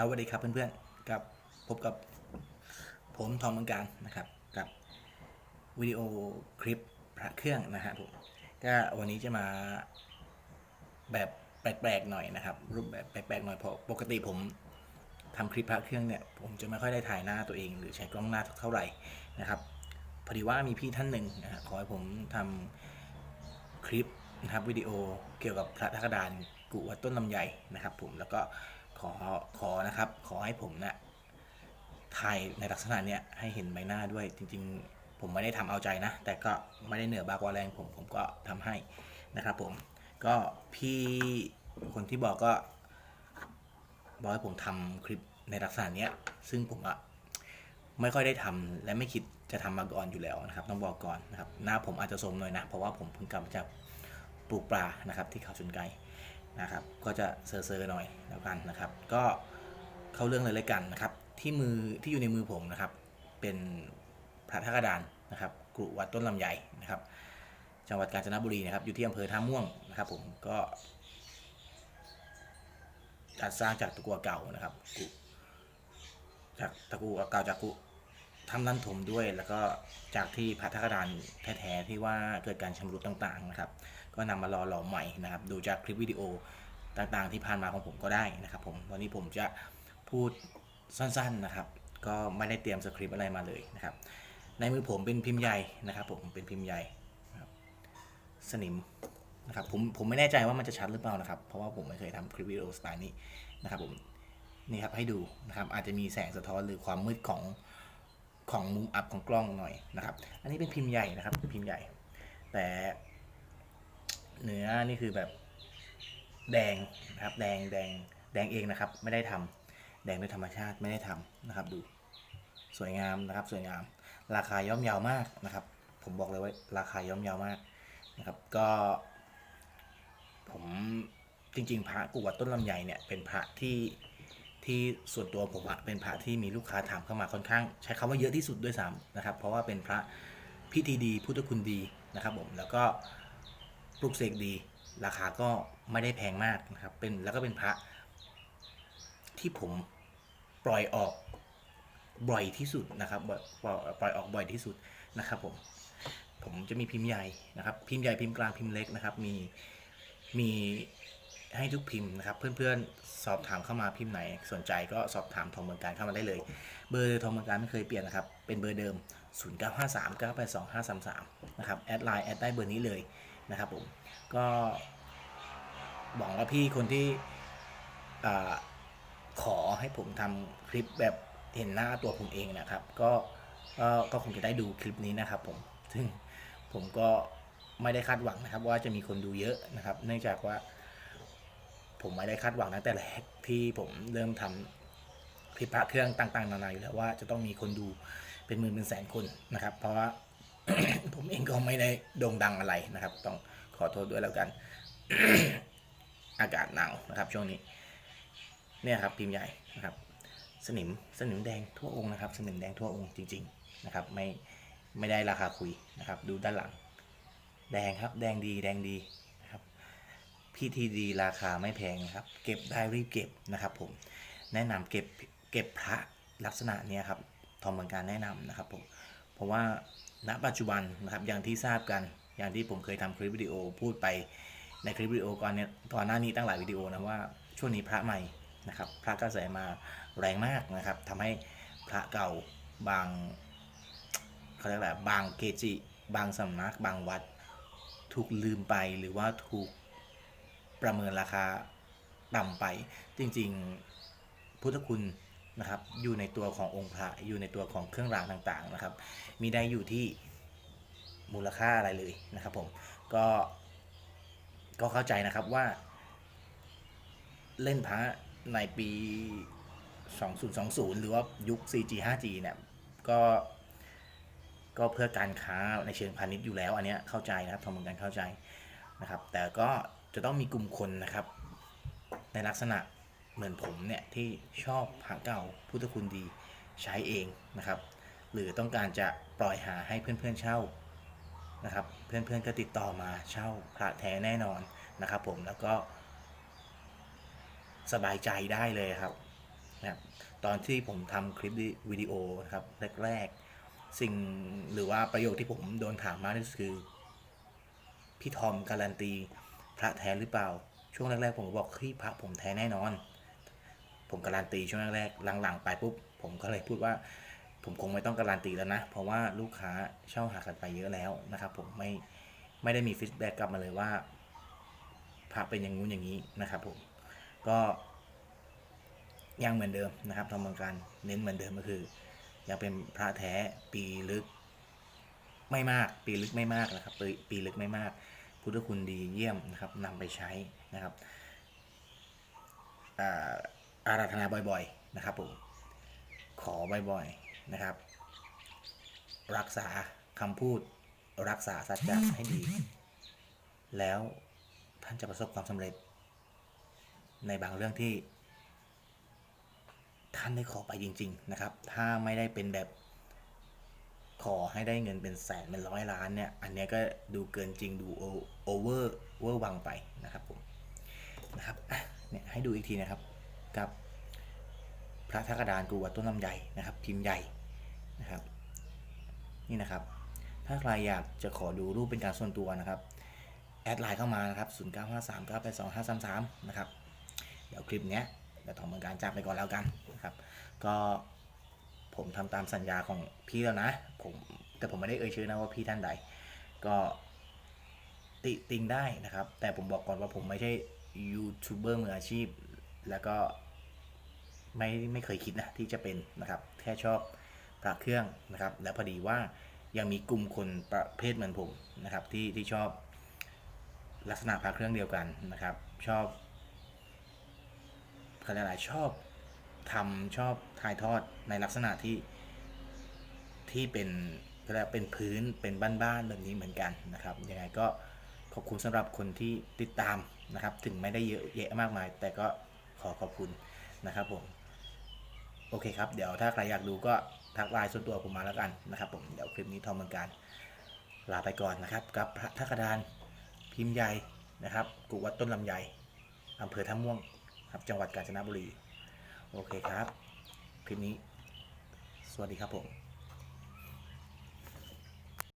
ครับสวัสดีครับเพื่อนๆกับพบกับผมทอมมังการนะครับกับวิดีโอคลิปพระเครื่องนะฮะผมก็วันนี้จะมาแบบแปลกๆหน่อยนะครับ รูปแบบแปลกๆหน่อยเพราะปกติผมทำคลิปพระเครื่องเนี่ยผมจะไม่ค่อยได้ถ่ายหน้าตัวเอง หรือใช้กล้องหน้าเท่าไหร่นะครับพอดีว่ามีพี่ท่านหนึ่งนะฮะขอให้ผมทำคลิปนะครับวิดีโอเกี่ยวกับพระธาตุดานกุวัดต้นลำไยนะครับ ผมแล้วก็ ขอขอนะครับ ขอให้ผมเนะี่ยถ่ายในลักษณะเนี้ยให้เห็นใบหน้าด้วยจริง ๆ ผมไม่ได้ทำเอาใจนะ แต่ก็ไม่ได้เหนือบากว่าแรงผมผมก็ทำให้นะครับผมก็พี่คนที่บอกก็บอกให้ผมทำคลิปในลักษณะเนี้ยซึ่งผมอะไม่ค่อยได้ทำและไม่คิดจะทำมาก่อนอยู่แล้วนะครับ ต้องบอกก่อนนะครับหน้าผมอาจจะโทรมหน่อยนะ เพราะว่าผมเพิ่งกลับจากปลูกปลานะครับ ที่เขาชนไก นะครับ ก็จะเซอร์ๆหน่อยแล้วกันนะครับ ก็เข้าเรื่องเลยเลยกันนะครับ ที่มือที่อยู่ในมือผมนะครับ เป็นพระธาตุกระดานนะครับกรุวัดต้นลำไยนะครับ จังหวัดกาญจนบุรีนะครับ อยู่ที่อำเภอท่าม่วงนะครับ ผมก็จัดสร้างจากตะกัวเก่านะครับจากตะกัวเก่าจากกุ ทำนันถมด้วย แล้วก็จากที่พระธาตุกระดานแท้ๆที่ว่าเกิดการชำรุดต่างๆนะครับ ก็นำมารอหล่อใหม่นะครับ ดูจากคลิปวิดีโอต่างๆ ที่ผ่านมาของผมก็ได้นะครับผมวันนี้ผมจะพูดสั้นๆนะครับ ก็ไม่ได้เตรียมสคริปต์อะไรมาเลยนะครับ ในมือผมเป็นพิมพ์ใหญ่นะครับ ผมเป็นพิมพ์ใหญ่สนิมนะครับผมผมไม่แน่ใจว่ามันจะชัดหรือเปล่านะครับ เพราะว่าผมไม่เคยทำคลิปวิดีโอสไตล์นี้นะครับผมนี่ครับให้ดูนะครับอาจจะมีแสงสะท้อนหรือความมืดของ ของมุมอับของกล้องหน่อยนะครับ อันนี้เป็นพิมพ์ใหญ่นะครับพิมพ์ใหญ่ แต่เนื้อนี่คือแบบแดงนะครับ แดงแดงแดงเองนะครับ ไม่ได้ทำแดงด้วยธรรมชาติไม่ได้ทำนะครับ ดูสวยงามนะครับ สวยงาม ราคาย่อมเยาวมากนะครับ ผมบอกเลยว่าราคาย่อมเยาวมากนะครับ ก็ ผมจริง ๆ พระกุวัดต้นลำไยเนี่ยเป็นพระที่ ที่ส่วนตัวผมอะเป็นพระที่มีลูกค้าถามเข้ามาค่อนข้าง ใช้คำว่าเยอะที่สุดด้วยซ้ำนะครับ เพราะว่าเป็นพระพิธีดีพุทธคุณดีนะครับผมแล้วก็ปลุกเสกดี ราคาก็ไม่ได้แพงมากนะครับเป็นแล้วก็เป็นพระที่ผมปล่อยออกบ่อยที่สุดนะครับปล่อยออกบ่อยที่สุดนะครับผมผมจะมีพิมพ์ใหญ่นะครับพิมพ์ใหญ่พิมพ์กลางพิมพ์เล็กนะครับมีมี ให้ทุกพิมพ์นะครับ เพื่อนๆสอบถามเข้ามาพิมพ์ไหน สนใจก็สอบถามทองเมืองการเข้ามาได้เลย เบอร์ทองเมืองการไม่เคยเปลี่ยนนะครับ เป็นเบอร์เดิม 0953982533 นะครับ แอดไลน์แอดได้เบอร์นี้เลยนะครับผม ก็หวังว่าพี่คนที่ขอให้ผมทำคลิปแบบเห็นหน้าตัวผมเองนะครับ ก็ก็คงจะได้ดูคลิปนี้นะครับผม ซึ่งผมก็ไม่ได้คาดหวังนะครับ ว่าจะมีคนดูเยอะนะครับ เนื่องจากว่า ผมไม่ได้คาดหวังตั้งแต่แรกที่ผมเริ่มทำคลิปพระเครื่องต่างๆ นานาอยู่แล้วว่าจะต้องมีคนดูเป็นหมื่นเป็นแสนคนนะครับ เพราะว่าผมเองก็ไม่ได้โด่งดังอะไรนะครับ ต้องขอโทษด้วยแล้วกัน อากาศหนาวนะครับ ช่วงนี้ เนี่ยครับพิมพ์ใหญ่นะครับ สนิมสนิมแดงทั่วองค์นะครับ สนิมแดงทั่วองค์จริง ๆนะครับ ไม่ไม่ได้ราคาคุยนะครับ ดูด้านหลัง แดงครับ แดงดีแดงดี นะครับพีทีดีราคาไม่แพงนะครับ เก็บได้รีบเก็บนะครับผมแนะนำเก็บเก็บพระลักษณะนี้ครับทอมเมืองการแนะนำนะครับผมเพราะว่าณปัจจุบันนะครับอย่างที่ทราบกันอย่างที่ผมเคยทำคลิปวิดีโอพูดไปในคลิปวิดีโอก่อนเนี้ยก่อนหน้านี้ตั้งหลายวิดีโอนะว่าช่วงนี้พระใหม่นะครับพระกระแสมาแรงมากนะครับทำให้พระเก่าบางเขาเรียกอะไรบางเกจิ บางสำนัก บางวัด ถูกลืมไปหรือว่าถูก ประเมินราคาต่ำไป จริงๆพุทธคุณนะครับอยู่ในตัวขององค์พระอยู่ในตัวของเครื่องรางต่างๆนะครับ มีได้อยู่ที่มูลค่าอะไรเลยนะครับผมก็ก็เข้าใจนะครับว่า เล่นพระในปี 2020 หรือว่ายุค 4G 5G เนี่ยก็ก็เพื่อการค้าในเชิงพาณิชย์อยู่แล้ว อันเนี้ยเข้าใจนะครับทำเหมือนกันเข้าใจนะครับ แต่ก็ จะต้องมีกลุ่มคนนะครับ ในลักษณะเหมือนผมเนี่ยที่ชอบพระเก่าพุทธคุณดีใช้เองนะครับ หรือต้องการจะปล่อยหาให้เพื่อนๆเช่านะครับ เพื่อนๆก็ติดต่อมาเช่าพระแท้แน่นอนนะครับผมแล้วก็สบายใจได้เลยครับนะตอนที่ผมทำคลิปวิดีโอนะครับแรกๆ สิ่งหรือว่าประโยคที่ผมโดนถามมากที่สุดคือ พี่ทอมการันตี พระแท้หรือเปล่า ช่วงแรกๆผมก็บอกเฮ้ยพระผมแท้แน่นอน ผมการันตีช่วงแรกๆหลังๆไปปุ๊บผมก็เลยพูดว่า ผมคงไม่ต้องการันตีแล้วนะ เพราะว่าลูกค้าเช่าหากันไปเยอะแล้วนะครับผมไม่ไม่ได้มีฟีดแบ็กกลับมาเลยว่าพระเป็นอย่างงู้นอย่างนี้นะครับผมก็ยังเหมือนเดิมนะครับทำเหมือนกันเน้นเหมือนเดิมก็คือ ยังเป็นพระแท้ปีลึกไม่มาก ปีลึกไม่มากนะครับปีปีลึกไม่มาก พุทธคุณดีเยี่ยมนะครับนำไปใช้นะครับอาราธนาบ่อยๆนะครับผมขอบ่อยๆนะครับ รักษาคำพูดรักษาสัจจะให้ดี แล้วท่านจะประสบความสำเร็จ ในบางเรื่องที่ ท่านได้ขอไปจริง ๆนะครับ ถ้าไม่ได้เป็นแบบ ขอให้ได้เงินเป็นแสนเป็นร้อยล้านเนี่ยอันนี้ก็ดูเกินจริงดูโอเวอร์เวอร์วังไปนะครับผมนะครับเนี่ยให้ดูอีกทีนะครับกับพระธกดานกรูวัดต้นลำใหญ่นะครับพิมพ์ใหญ่นะครับนี่นะครับ ถ้าใครอยากจะขอดูรูปเป็นการส่วนตัวนะครับแอดไลน์เข้ามานะครับ0 9 5 3 9 8 2 5 3 3นะครับเดี๋ยวคลิปเนี้ยเดี๋ยวทำเหมือนการจากไปก่อนแล้วกันนะครับก็ ผมทำตามสัญญาของพี่แล้วนะ ผมแต่ผมไม่ได้เอ่ยชื่อนะว่าพี่ท่านใด ก็ติติงได้นะครับ แต่ผมบอกก่อนว่าผมไม่ใช่ยูทูบเบอร์มืออาชีพ แล้วก็ไม่ไม่เคยคิดนะที่จะเป็นนะครับแค่ชอบพระเครื่องนะครับ และพอดีว่ายังมีกลุ่มคนประเภทเหมือนผมนะครับที่ที่ชอบลักษณะพระเครื่องเดียวกันนะครับ ชอบเขาเรียกอะไรชอบ ทำชอบถ่ายทอดในลักษณะที่ที่เป็นเขาเรียกเป็นพื้นเป็นบ้านๆแบบนี้เหมือนกันนะครับยังไงก็ขอบคุณสำหรับคนที่ติดตามนะครับ ถึงไม่ได้เยอะแยะมากมาย แต่ก็ขอขอบคุณนะครับผมโอเคครับ เดี๋ยวถ้าใครอยากดูก็ทักไลน์ส่วนตัวผมมาแล้วกันนะครับผมเดี๋ยวคลิปนี้ทอมเหมือนกันลาไปก่อนนะครับ กับพระทักดานพิมพ์ใหญ่นะครับกุวัดต้นลำใหญ่อำเภอท่าม่วงครับจังหวัดกาญจนบุรี โอเคครับ คลิปนี้ สวัสดีครับผม